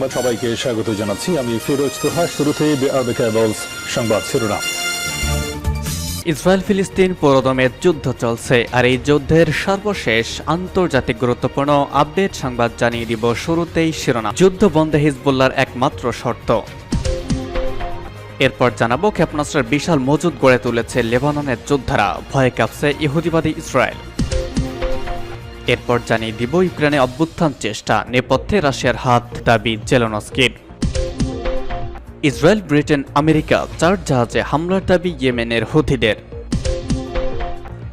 সংবাদ সবাইকে স্বাগত জানাচ্ছি। আমি ফিরোজ তোহা কেবলস সংবাদ শিরোনাম। ইসরায়েল ফিলিস্তিন পুরোদমের যুদ্ধ চলছে, আর এই যুদ্ধের সর্বশেষ আন্তর্জাতিক গুরুত্বপূর্ণ আপডেট সংবাদ জানিয়ে দিব শুরুতেই শিরোনাম। যুদ্ধ বন্ধে হিজবুল্লার একমাত্র শর্ত। এরপর জানাব ক্ষেপণাস্ত্রের বিশাল মজুদ গড়ে তুলেছে লেবাননের যোদ্ধারা। ভয়ে কাঁপছে ইহুদিবাদী ইসরায়েল। এরপর জানিয়ে দিব ইউক্রেনে অভ্যুত্থান চেষ্টা, নেপথ্যে রাশিয়ার হাত দাবি জেলনস্কির। ইসরায়েল, ব্রিটেন, আমেরিকা চার জাহাজে হামলার দাবি ইয়েমেনের হুথিদের।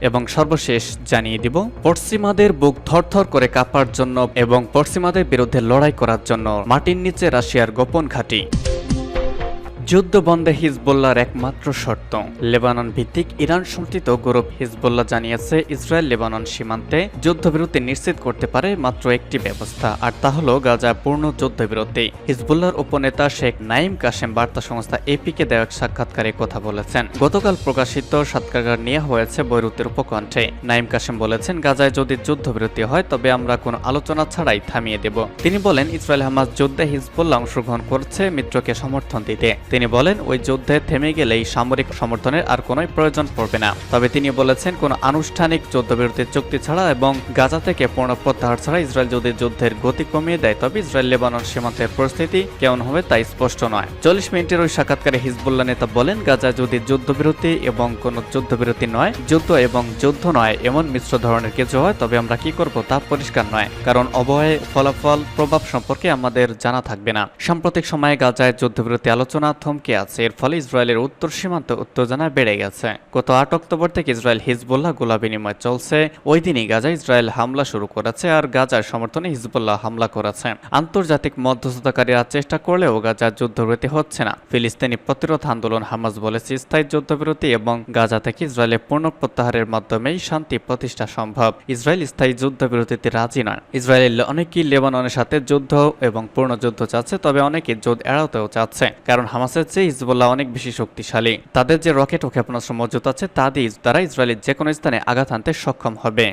এবং সর্বশেষ জানিয়ে দিব পশ্চিমাদের বুক থরথর করে কাঁপার জন্য এবং পশ্চিমাদের বিরুদ্ধে লড়াই করার জন্য মাটির নিচে রাশিয়ার গোপন ঘাঁটি। যুদ্ধ বন্ধে হিজবুল্লাহর একমাত্র শর্ত। লেবানন ভিত্তিক ইরান সমর্থিত গ্রুপ হিজবুল্লাহ জানিয়েছে, ইসরায়েল লেবানন সীমান্তে যুদ্ধবিরতি নিশ্চিত করতে পারে মাত্র একটি ব্যবস্থা, আর তা হল গাজা পূর্ণ যুদ্ধবিরতি। হিজবুল্লাহর উপনেতা শেখ নাইম কাশেম বার্তা সংস্থা এপিকে দেওয়া এক সাক্ষাৎকারে কথা বলেছেন। গতকাল প্রকাশিত সাক্ষাৎকার নেওয়া হয়েছে বৈরুতের উপকণ্ঠে। নাইম কাশেম বলেছেন, গাজায় যদি যুদ্ধবিরতি হয়, তবে আমরা কোনো আলোচনা ছাড়াই থামিয়ে দেব। তিনি বলেন, ইসরায়েল হামাস যুদ্ধে হিজবুল্লাহ অংশগ্রহণ করছে মিত্রকে সমর্থন দিতে। তিনি বলেন, ওই যুদ্ধে থেমে গেলেই সামরিক সমর্থনের আর কোনো প্রয়োজন পড়বে না। তবে তিনি বলেছেন, কোনো আনুষ্ঠানিক যুদ্ধবিরতির চুক্তি ছাড়া এবং গাজা থেকে পূর্ণ প্রত্যাহার ছাড়া ইসরায়েল যদি যুদ্ধের গতি কমিয়ে দেয়, তবে ইসরায়েল লেবানন সীমান্তের পরিস্থিতি কেমন হবে তা স্পষ্ট নয়। চল্লিশ মিনিটের ওই সাক্ষাৎকারে হিজবুল্লাহ নেতা বলেন, গাজা যদি যুদ্ধবিরতি এবং কোনো যুদ্ধবিরতি নয়, যুদ্ধ এবং যুদ্ধ নয়, এমন মিশ্র ধরনের কিছু হয়, তবে আমরা কি করব তা পরিষ্কার নয়, কারণ অবয়ে ফলাফল, প্রভাব সম্পর্কে আমাদের জানা থাকবে না। সাম্প্রতিক সময়ে গাজায় যুদ্ধবিরতি আলোচনা থমকে আছে এর ফলে ইসরায়েলের উত্তর সীমান্ত উত্তেজনা বেড়ে গেছে। গত আট অক্টোবর থেকে ইসরায়েল হিজবুল্লাহ গোলা বিনিময় চলছে। ওই দিনই গাজা ইসরায়েল হামলা শুরু করেছে আর গাজার সমর্থনে হিজবুল্লাহ হামলা করেছে। আন্তর্জাতিক মধ্যস্থতাকারীরা চেষ্টা করলেও গাজার যুদ্ধবিরতি হচ্ছে না। ফিলিস্তিনি প্রতিরোধ আন্দোলন হামাস বলেছে, স্থায়ী যুদ্ধবিরতি এবং গাজা থেকে ইসরায়েলের পূর্ণ প্রত্যাহারের মাধ্যমেই শান্তি প্রতিষ্ঠা সম্ভব। ইসরায়েল স্থায়ী যুদ্ধবিরতিতে রাজি নয়। ইসরায়েলের অনেকেই লেবাননের সাথে যুদ্ধ এবং পূর্ণ যুদ্ধ চাচ্ছে, তবে অনেকে যুদ্ধ এড়াতেও চাচ্ছে। কারণ হামাসের চেয়ে হিজবুল্লাহ অনেক বেশি শক্তিশালী। তাদের যে রকেট ও ক্ষেপণাস্ত্র মজুত আছে, তা দিয়ে তারা ইসরায়েলের যে কোনো স্থানে আঘাত আনতে সক্ষম হবে।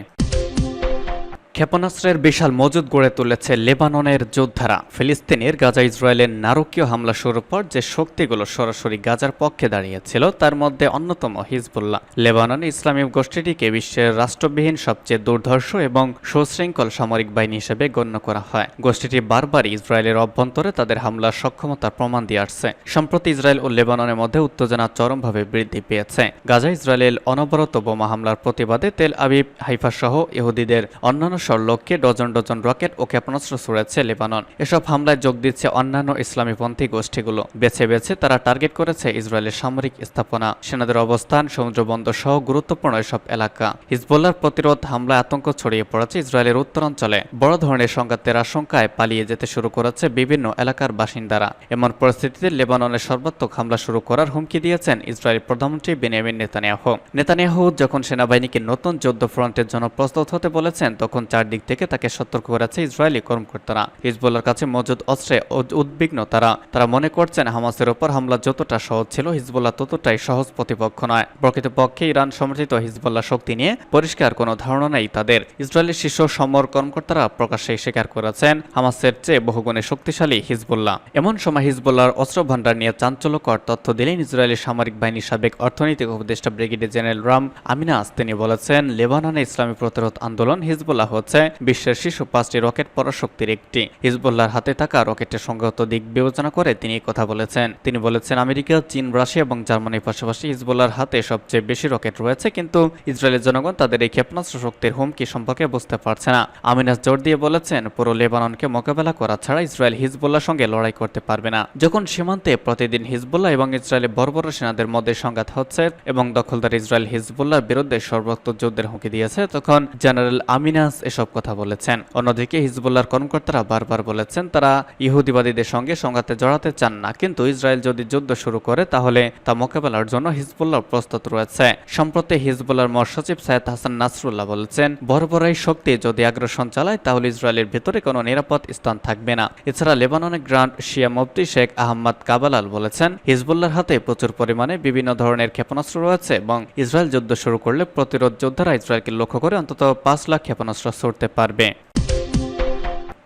ক্ষেপণাস্ত্রের বিশাল মজুদ গড়ে তুলেছে লেবাননের যোদ্ধারা। ফিলিস্তিনের গাজা ইসরায়েলের নারকীয় হামলা শুরুর পর যে শক্তিগুলো সরাসরি গাজার পক্ষে দাঁড়িয়েছিল, তার মধ্যে অন্যতম হিজবুল্লাহ। লেবানন ইসলামী গোষ্ঠীটিকে বিশ্বের রাষ্ট্রবিহীন সবচেয়ে দুর্ধর্ষ এবং সুশৃঙ্খল সামরিক বাহিনী হিসেবে গণ্য করা হয়। গোষ্ঠীটি বারবার ইসরায়েলের অভ্যন্তরে তাদের হামলার সক্ষমতার প্রমাণ দিয়ে আসছে। সম্প্রতি ইসরায়েল ও লেবাননের মধ্যে উত্তেজনা চরমভাবে বৃদ্ধি পেয়েছে। গাজা ইসরায়েলের অনবরত বোমা হামলার প্রতিবাদে তেল আবিব, হাইফা সহ ইহুদিদের অন্যান্য লক্ষ্যে ডজন ডজন রকেট ও ক্ষেপণাস্ত্র ছুড়েছে লেবানন। এসব হামলায় যোগ দিচ্ছে অন্যান্য ইসলামীপন্থী গোষ্ঠীগুলো। বেছে বেছে তারা টার্গেট করেছে ইসরায়েলের সামরিক স্থাপনা। সেনাদের অবস্থান, সমুদ্র বন্দর সহ গুরুত্বপূর্ণ এসব এলাকা। হিজবুল্লার প্রতিরোধ হামলায় আতঙ্ক ছড়িয়ে পড়েছে ইসরায়েলের উত্তরাঞ্চলে। বড় ধরনের সংঘাতের আশঙ্কায় পালিয়ে যেতে শুরু করেছে বিভিন্ন এলাকার বাসিন্দারা। এমন পরিস্থিতিতে লেবাননের সর্বাত্মক হামলা শুরু করার হুমকি দিয়েছেন ইসরায়েল প্রধানমন্ত্রী বেনিয়ামিন নেতানিয়াহু। নেতানিয়াহু যখন সেনাবাহিনীকে নতুন যুদ্ধ ফ্রন্টের জন্য প্রস্তুত হতে বলেছেন, তখন চারদিক থেকে তাকে সতর্ক করেছে ইসরায়েলি কর্মকর্তারা। হিজবুল্লার কাছে মজুদ অস্ত্রে উদ্বিগ্ন তারা। তারা মনে করছেন হামাসের ওপর হামলা যতটা সহজ ছিল, হিজবুল্লাহ ততটাই সহজ প্রতিপক্ষ নয়। প্রকৃতপক্ষে ইরান সমর্থিত হিজবুল্লাহ শক্তি নিয়ে পরিষ্কার কোনো ধারণা নেই তাদের। ইসরায়েলের শীর্ষ সমর কর্মকর্তারা প্রকাশ্যে স্বীকার করেছেন, হামাসের চেয়ে বহুগুণে শক্তিশালী হিজবুল্লাহ। এমন সময় হিজবুল্লাহর অস্ত্র ভান্ডার নিয়ে চাঞ্চল্যকর তথ্য দিলেন ইসরায়েলি সামরিক বাহিনীর সাবেক অর্থনৈতিক উপদেষ্টা ব্রিগেডিয়ার জেনারেল রাম আমিনাস। তিনি বলেছেন, লেবাননে ইসলামী প্রতিরোধ আন্দোলন হিজবুল্লাহ হচ্ছে বিশ্বের শীর্ষ পাঁচটি রকেট পরাশক্তির একটি। হিজবুল্লাহর হাতে থাকা রকেটের সংগত দিক বিবেচনা করে তিনি কথা বলেছেন। তিনি বলেছেন, আমেরিকা, চীন, রাশিয়া এবং জার্মানির পাশাপাশি হিজবুল্লাহর হাতে সবচেয়ে বেশি রকেট রয়েছে, কিন্তু ইসরায়েলের জনগণ তাদের এই ক্ষেপণাস্ত্র শক্তির হুমকি সম্পর্কে বুঝতে পারছে না। আমিনাস জোর দিয়ে বলেছেন, পুরো লেবাননকে মোকাবেলা করা ছাড়া ইসরায়েল হিজবুল্লাহর সঙ্গে লড়াই করতে পারবে না। যখন সীমান্তে প্রতিদিন হিজবুল্লাহ এবং ইসরায়েলের বড় সেনাদের মধ্যে সংঘাত হচ্ছে এবং দখলদার ইসরায়েল হিজবুল্লাহর বিরুদ্ধে সর্বোচ্চ যুদ্ধের হুমকি দিয়েছে, তখন জেনারেল আমিনাস এসব কথা বলেছেন। অন্যদিকে হিজবুল্লাহর কর্মকর্তারা বারবার বলেছেন, তারা ইহুদিবাদীদের সঙ্গে সংঘাতে জড়াতে চান না, কিন্তু ইসরায়েল যদি যুদ্ধ শুরু করে, তাহলে তা মোকাবেলার জন্য হিজবুল্লাহ প্রস্তুত রয়েছে। সম্প্রতি হিজবুল্লাহর মহাসচিব সায়েদ হাসান নাসরুল্লাহ বলেছেন বড় বড় শক্তি যদি আগ্রাসন চালায়, তাহলে ইসরায়েলের ভেতরে কোনো নিরাপদ স্থান থাকবে না। এছাড়া লেবাননের গ্রান্ড শিয়া মুফতি শেখ আহমদ কাবালাল বলেছেন, হিজবুল্লাহর হাতে প্রচুর পরিমাণে বিভিন্ন ধরনের ক্ষেপণাস্ত্র রয়েছে এবং ইসরায়েল যুদ্ধ শুরু করলে প্রতিরোধ যোদ্ধারা ইসরায়েলকে লক্ষ্য করে অন্তত পাঁচ লাখ ক্ষেপণাস্ত্র ছুড়তে পারবে।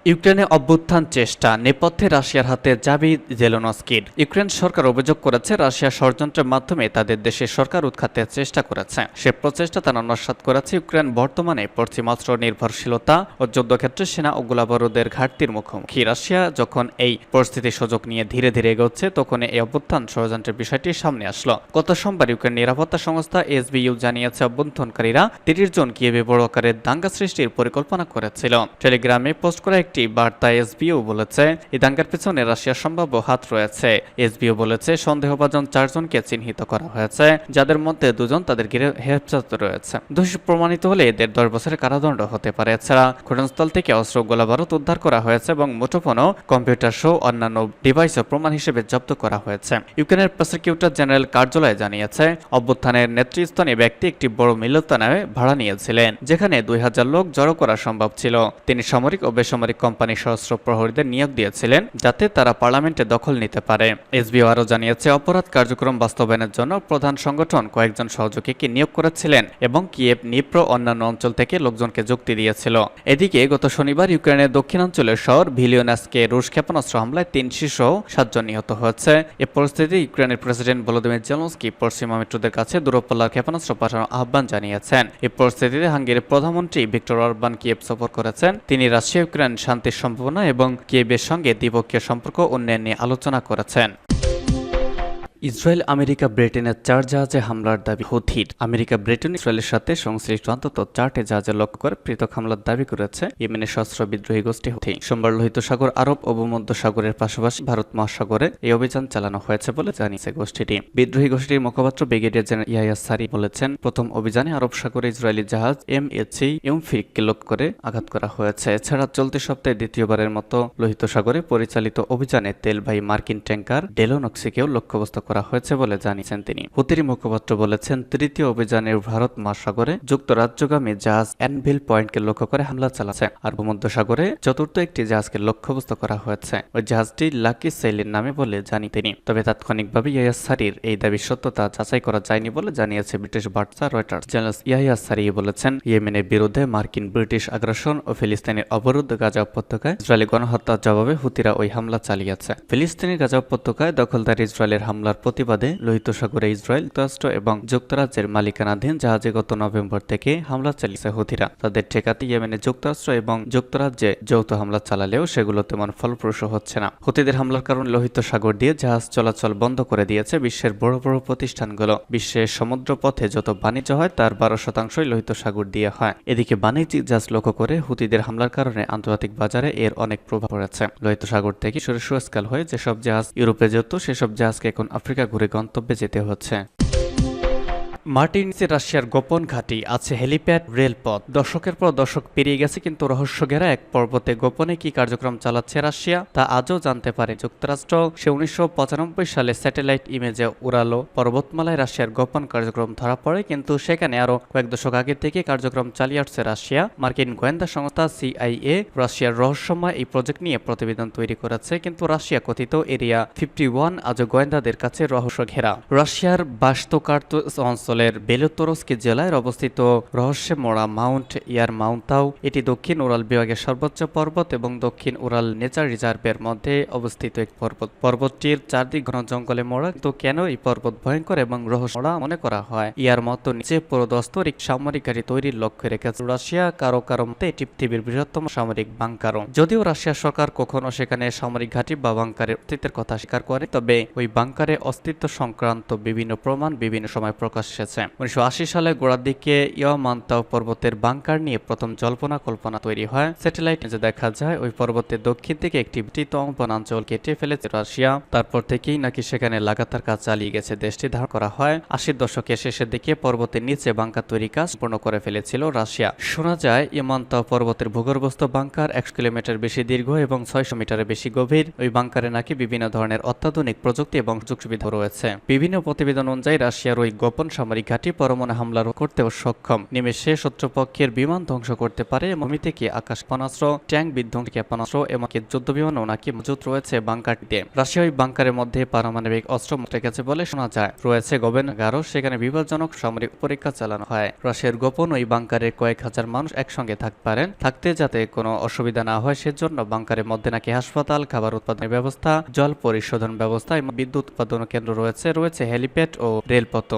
ইউক্রেনে অভ্যুত্থান চেষ্টা, নেপথ্যে রাশিয়ার হাতে জাবি জেলোনস্কির। ইউক্রেন সরকার অভিযোগ করেছে, রাশিয়া ষড়যন্ত্রের মাধ্যমে তাদের দেশের সরকার উৎখাতে চেষ্টা করেছে। সে প্রচেষ্টা তারা নস্বাত করেছে ইউক্রেন বর্তমানে পশ্চিমাস্ত্র নির্ভরশীলতা ও যুদ্ধক্ষেত্রে সেনা ও গোলাবারুদের ঘাটতির মুখোমুখি। রাশিয়া যখন এই পরিস্থিতির সুযোগ নিয়ে ধীরে ধীরে এগোচ্ছে তখন এই অভ্যুত্থান ষড়যন্ত্রের বিষয়টি সামনে আসলো। গত সোমবার ইউক্রেন নিরাপত্তা সংস্থা এসবিইউ জানিয়েছে অভ্যন্তরকারীরা তিরিশ জন কিয়েভে বড় আকারের দাঙ্গা সৃষ্টির পরিকল্পনা করেছিল। টেলিগ্রামে পোস্ট করা একটি বার্তা এসবিও বলেছে এই দাঙ্গার পেছনে রাশিয়ার সম্ভাব্য হাত রয়েছে। এসবিও বলেছে, সন্দেহভাজন চারজনকে চিহ্নিত করা হয়েছে, যাদের মধ্যে দুজন তাদের ঘিরে হেফাজতে রয়েছে। দোষী প্রমাণিত হলে এদের দশ বছরের কারাদণ্ড হতে পারে। এছাড়া, ঘটনাস্থল থেকে অস্ত্র গোলাবারুদ উদ্ধার করা হয়েছে এবং মুঠোফোনও কম্পিউটার সহ অন্যান্য ডিভাইসও প্রমাণ হিসেবে জব্দ করা হয়েছে। ইউক্রেনের প্রসিকিউটর জেনারেল কার্যালয় জানিয়েছে, অভ্যুত্থানের নেতৃস্থানীয় ব্যক্তি একটি বড় মিলতানায় ভাড়া নিয়েছিলেন, যেখানে দুই হাজার লোক জড়ো করা সম্ভব ছিল। তিনি সামরিক ও বেসামরিক কোম্পানি সশস্ত্র প্রহরীদের নিয়োগ দিয়েছিলেন যাতে তারা পার্লামেন্টে দখল নিতে পারে। এসবিও আরও জানিয়েছে, অপরাধ কার্যক্রম বাস্তবায়নের জন্য প্রধান সংগঠন কয়েকজন সহযোগীকে নিয়োগ করেছিলেন এবং কিয়েভ, নিপ্র অন্যান্য অঞ্চল থেকে লোকজনকে যুক্তি দিয়েছিল। এদিকে গত শনিবার ইউক্রেনের দক্ষিণাঞ্চলের শহর ভিলিওনাসকে রুশ ক্ষেপণাস্ত্র হামলায় তিন শিশু সাতজন নিহত হয়েছে। এ পরিস্থিতি ইউক্রেনের প্রেসিডেন্ট ভলোদিমির জেলনস্কি পশ্চিমা মিত্রদের কাছে দূরপাল্লার ক্ষেপণাস্ত্র পাঠানোর আহ্বান জানিয়েছেন। এই পরিস্থিতিতে হাঙ্গেরির প্রধানমন্ত্রী ভিক্টর অরবান কিয়েভ সফর করেছেন। তিনি রাশিয়া ইউক্রেন শান্তির সম্ভাবনা এবং কেবের সঙ্গে দ্বিপক্ষীয় সম্পর্ক উন্নয়ন নিয়ে আলোচনা করেছেন। ইসরায়েল, আমেরিকা, ব্রিটেনের চার জাহাজে হামলার দাবি হুথির। আমেরিকা, ব্রিটেন, ইসরায়েলের সাথে সংশ্লিষ্ট অন্তত চারটি জাহাজে লক্ষ্য করে পৃথক হামলার দাবি করেছে ইয়েমেনের সশস্ত্র বিদ্রোহী গোষ্ঠী হুথি। সোমবার লোহিত সাগর, আরব ও ভূমধ্য সাগরের পাশাপাশি ভারত মহাসাগরে এই অভিযান চালানো হয়েছে বলে জানিয়েছে গোষ্ঠীটি। বিদ্রোহী গোষ্ঠীর মুখপাত্র ব্রিগেডিয়ার জেনারেল ইয়াইয়া সারি বলেছেন, প্রথম অভিযানে আরব সাগরে ইসরায়েলি জাহাজ এম এইচি ইউমফিককে লক্ষ্য করে আঘাত করা হয়েছে। এছাড়া চলতি সপ্তাহে দ্বিতীয়বারের মতো লোহিত সাগরে পরিচালিত অভিযানে তেলবাহী মার্কিন ট্যাঙ্কার ডেলোনক্সিকেও লক্ষ্যবস্তু করা হয়েছে বলে জানিয়েছেন তিনি। হুতির মুখপাত্র বলেছেন, তৃতীয় অভিযানে ভারত মহাসাগরে যুক্তরাজ্যগামী জাহাজ অ্যানভিল পয়েন্টকে লক্ষ্য করে হামলা চালাচ্ছে আর ভূমধ্য সাগরে চতুর্থ একটি জাহাজকে লক্ষ্যবস্তু করা হয়েছে। ওই জাহাজটি লাকি সেলির নামে বলে জানি তিনি। তবে তাৎক্ষণিকভাবে ইয়াহিয়া সারির এই দাবির সত্যতা যাচাই করা যায়নি বলে জানিয়েছে ব্রিটিশ বার্তা রয়টার্স। জেনারেল ইয়াহিয়া সারি বলেছেন, ইয়েমেনের বিরুদ্ধে মার্কিন ব্রিটিশ আগ্রাসন ও ফিলিস্তিনের অবরুদ্ধ গাজা উপত্যকায় ইসরায়েলি গণহত্যার জবাবে হুতিরা ওই হামলা চালিয়েছে। ফিলিস্তিনের গাজা উপত্যকায় দখলদার ইসরায়েলের হামলার প্রতিবাদে লোহিত সাগরে ইসরায়েল যুক্তরাষ্ট্র এবং যুক্তরাজ্যের মালিকানাধীন জাহাজে গত নভেম্বর থেকে হামলা চালিয়েছে হুতিরা। তাদের ঠেকাতে ইয়েমেনে যুক্তরাষ্ট্র এবং যুক্তরাজ্যে যৌথ হামলা চালালেও সেগুলো তেমন ফলপ্রসূ হচ্ছে না। হুতিদের হামলার কারণে লোহিত সাগর দিয়ে জাহাজ চলাচল বন্ধ করে দিয়েছে বিশ্বের বড় বড় প্রতিষ্ঠানগুলো। বিশ্বের সমুদ্র পথে যত বাণিজ্য হয়, তার বারো শতাংশই লোহিত সাগর দিয়ে হয়। এদিকে বাণিজ্যিক জাহাজ লক্ষ্য করে হুতিদের হামলার কারণে আন্তর্জাতিক বাজারে এর অনেক প্রভাব পড়েছে। লোহিত সাগর থেকে সরে সুয়েজকাল হয়ে যেসব জাহাজ ইউরোপে যেত, সেসব জাহাজকে এখন আফ্রিকা ঘুরে গন্তব্যে যেতে হচ্ছে। মার্টিনিসে রাশিয়ার গোপন ঘাঁটি আছে হেলিপ্যাড, রেলপথ দশকের পর দশক পেরিয়ে গেছে, কিন্তু রহস্য ঘেরা এক পর্বতে গোপনে কি কার্যক্রম চালাচ্ছে রাশিয়া, তা আজও জানতে পারে যুক্তরাষ্ট্র। সে উনিশশো পঁচানব্বই সালে স্যাটেলাইট ইমেজে উড়ালো পর্বতমালায় রাশিয়ার গোপন কার্যক্রম ধরা পড়ে, কিন্তু সেখানে আরও কয়েক দশক আগে থেকে কার্যক্রম চালিয়ে আসছে রাশিয়া। মার্কিন গোয়েন্দা সংস্থা সিআইএ রাশিয়ার রহস্যময় এই প্রজেক্ট নিয়ে প্রতিবেদন তৈরি করেছে, কিন্তু রাশিয়া কথিত এরিয়া ফিফটি ওয়ান আজও গোয়েন্দাদের কাছে রহস্য ঘেরা। রাশিয়ার বাস্তকার্ত অঞ্চলের বেলুতরস্কি জেলায় অবস্থিত রহস্যে মোড়া মাউন্ট ইয়ার মাউন্টাও এটি দক্ষিণ উরাল বিভাগের সর্বোচ্চ পর্বত এবং দক্ষিণ উরাল নেচার রিজার্ভের মধ্যে অবস্থিত এক পর্বত। পর্বতটির চারদিক ঘন জঙ্গলে মোড়া তো কেন এই পর্বত ভয়ঙ্কর এবং রহস্য মোড়া মনে করা হয়? ইয়ার মতো নিচে পুরোদস্তরিক সামরিক গাড়ি তৈরির লক্ষ্য রেখেছে। রাশিয়া কারও কারও মতে এটি পৃথিবীর বৃহত্তম সামরিক বাংকারও। যদিও রাশিয়া সরকার কখনো সেখানে সামরিক ঘাঁটি বা বাংকারের অস্তিত্বের কথা স্বীকার করে তবে ওই বাংকারে অস্তিত্ব সংক্রান্ত বিভিন্ন প্রমাণ বিভিন্ন সময় প্রকাশ এসেছে। উনিশশো সালে গোড়ার দিকে ইয়ামান্তাও পর্বতের বাংকার নিয়ে প্রথম জল্পনা কল্পনা তৈরি হয়। স্যাটেলাইট যে দেখা যায়, ওই পর্বতের দক্ষিণ থেকে একটি বিস্তৃত বনাঞ্চল কেটে ফেলেছে রাশিয়া। তারপর থেকেই নাকি সেখানে লাগাতার কাজ চালিয়ে গেছে দেশটি ধারণ করা হয়। আশির দশকের শেষের দিকে পর্বতের নিচে বাংকার তৈরি কাজ সম্পূর্ণ করে ফেলেছিল রাশিয়া। শোনা যায় ইমান্তাও পর্বতের ভূগর্ভস্থ বাংকার একশো কিলোমিটার বেশি দীর্ঘ এবং ছয়শো মিটারের বেশি গভীর। ওই বাংকারে নাকি বিভিন্ন ধরনের অত্যাধুনিক প্রযুক্তি এবং সুযোগ সুবিধা রয়েছে। বিভিন্ন প্রতিবেদন অনুযায়ী রাশিয়ার ওই গোপন সামরিক সামরিক ঘাঁটি পরমাণু হামলা করতেও সক্ষম। নিমেষে শত্রুপক্ষের বিমান ধ্বংস করতে পারে ভূমি থেকে আকাশ ক্ষেপণাস্ত্র ট্যাঙ্ক বিধ্বংসী ক্ষেপণাস্ত্র এমনকি যুদ্ধ বিমানও নাকি মজুত রয়েছে বাংকারটিতে। রাশিয়া বাংকারের মধ্যে পারমাণবিক অস্ত্র রেখেছে বলে শোনা যায়। রয়েছে গবেষণাগারও, সেখানে বিপজ্জনক সামরিক পরীক্ষা চালানো হয়। রাশিয়ার গোপন ওই বাংকারে কয়েক হাজার মানুষ একসঙ্গে থাকতে পারেন, থাকতে যাতে কোনো অসুবিধা না হয়, সেজন্য বাংকারের মধ্যে নাকি হাসপাতাল, খাবার উৎপাদনের ব্যবস্থা, জল পরিশোধন ব্যবস্থা এবং বিদ্যুৎ উৎপাদন কেন্দ্র রয়েছে রয়েছে হেলিপ্যাড ও রেলপথ